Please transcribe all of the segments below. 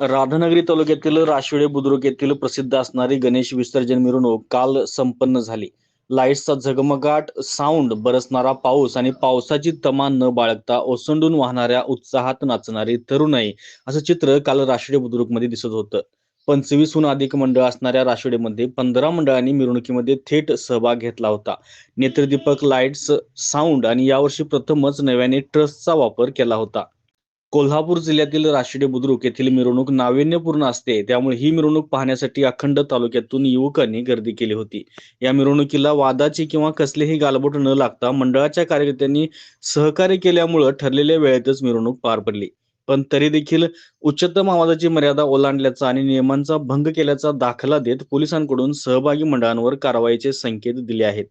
राधानगरी तालुक्यातील राशिवडे बुद्रुक येथील प्रसिद्ध असणारी गणेश विसर्जन मिरवणूक काल संपन्न झाली. लाईट्सचा झगमगाट साऊंड बरसणारा पाऊस आणि पावसाची तमा न बाळगता ओसंडून वाहणाऱ्या उत्साहात नाचणारी तरुणाई असं चित्र काल राशिवडे बुद्रुकमध्ये दिसत होतं. पंचवीसहून अधिक मंडळ असणाऱ्या राशिडेमध्ये पंधरा मंडळांनी मिरवणुकीमध्ये थेट सहभाग घेतला होता. नेत्रदीपक लाईट्स साऊंड आणि यावर्षी प्रथमच नव्याने ट्रस्टचा वापर केला होता. कोल्हापूर जिल्ह्यातील राशिडे बुद्रुक येथील मिरवणूक नाविन्यपूर्ण असते. त्यामुळे ही मिरवणूक पाहण्यासाठी अखंड तालुक्यातून युवकांनी गर्दी केली होती. या मिरवणुकीला वादाची किंवा कसलेही गालबोट न लागता मंडळाच्या कार्यकर्त्यांनी सहकार्य केल्यामुळं ठरलेल्या वेळेतच मिरवणूक पार पडली. पण तरी देखील उच्चतम आवाजाची मर्यादा ओलांडल्याचा आणि नियमांचा भंग केल्याचा दाखला देत पोलिसांकडून सहभागी मंडळांवर कारवाईचे संकेत दिले आहेत.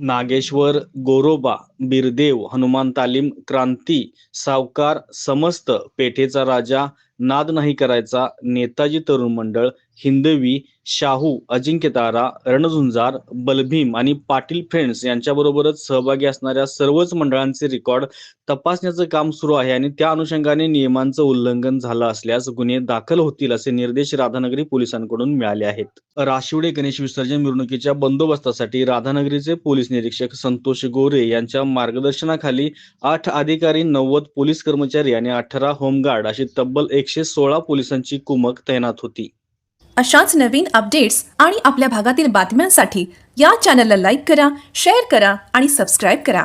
नागेश्वर गोरोबा बिरदेव हनुमान तालीम क्रांती सावकार समस्त पेठेचा राजा नाद नाही करायचा. नेताजी तरुण मंडळ हिंदवी शाहू अजिंक्य तारा रणझुंजार बलभीम आणि पाटील फ्रेंड्स यांच्याबरोबरच सहभागी असणाऱ्या सर्वच मंडळांचे रेकॉर्ड तपासण्याचं काम सुरू आहे आणि त्या अनुषंगाने नियमांचं उल्लंघन झालं असल्यास गुन्हे दाखल होतील असे निर्देश राधानगरी पोलिसांकडून मिळाले आहेत. राशिवडे गणेश विसर्जन मिरवणुकीच्या बंदोबस्तासाठी राधानगरीचे पोलीस निरीक्षक संतोष गोरे यांच्या मार्गदर्शनाखाली आठ अधिकारी नव्वद पोलीस कर्मचारी आणि अठरा होमगार्ड अशी तब्बल एक एकशे सोळा पोलिसांची कुमक तैनात होती. अशाच नवीन अपडेट्स आणि आपल्या भागातील बातम्यांसाठी या चॅनलला लाईक करा शेअर करा आणि सबस्क्राईब करा.